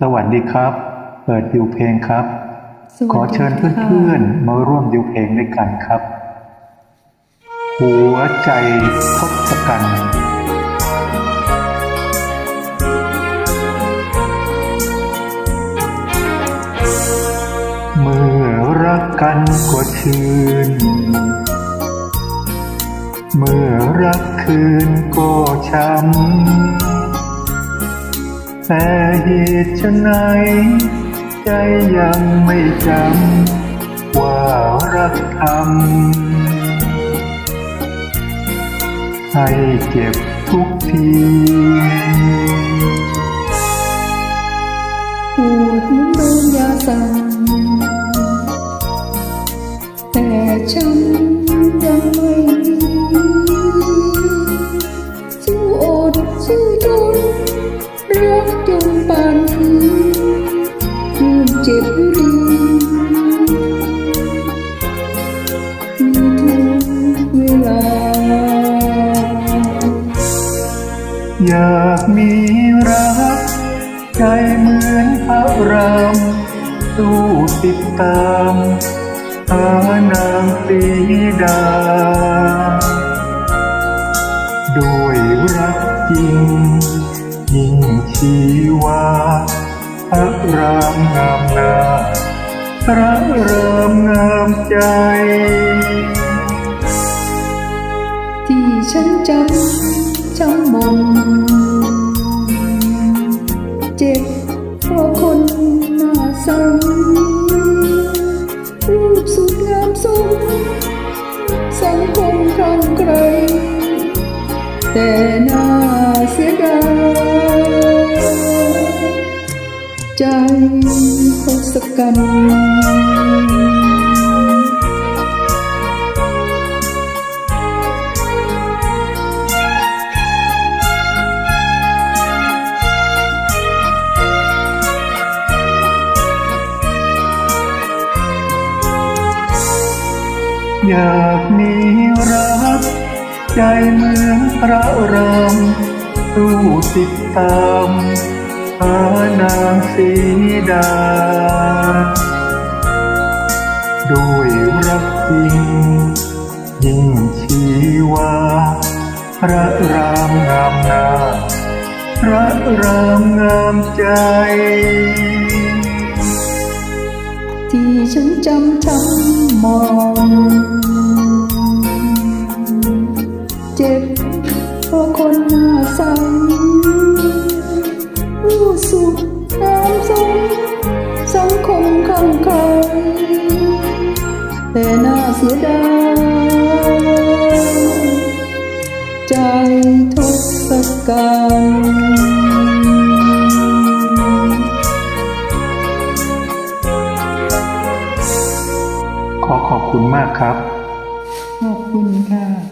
สวัสดีครับ เปิดดิวเพลงครับ ขอเชิญเพื่อนๆมาร่วมดิวเพลงด้วยกันครับ หัวใจทศกัณฐ์เมื่อรักกันก็ชื่น เมื่อรักคืนก็ช้ำ แต่เหตุชะไฉนใจยังไม่จำว่ารักทำให้เจ็บทุกทีปวดเหมือนโดนยาสั่งแต่ฉันยังไม่ อยากมีรัก ใจเหมือนพระรามสู้ติดตามหานางสีดา โดยรักจริง ยิ่งชีวาพระรามงามนาพระรามงามใจ ที่ฉันจำ จำมนเจ็บเพราะคนหน้าซ้ำรูปสุดงามสมสังคมคลั่งไครแต่น่าเสียดายใจทศกัณ อยากมีรัก ใจเหมือนพระรามสู้ติดตามหานางสีดา ด้วยรักจริง ยิ่งชีวา พระรามงามนา พระรามงามใจ ฉันจำทั้งมอง เจ็บเพราะคนหน้าใสรู้สุขงามสมสังคมข้างใครแต่น่าเสียดายใจทศกัณฐ์ คุณมากครับ ขอบคุณค่ะ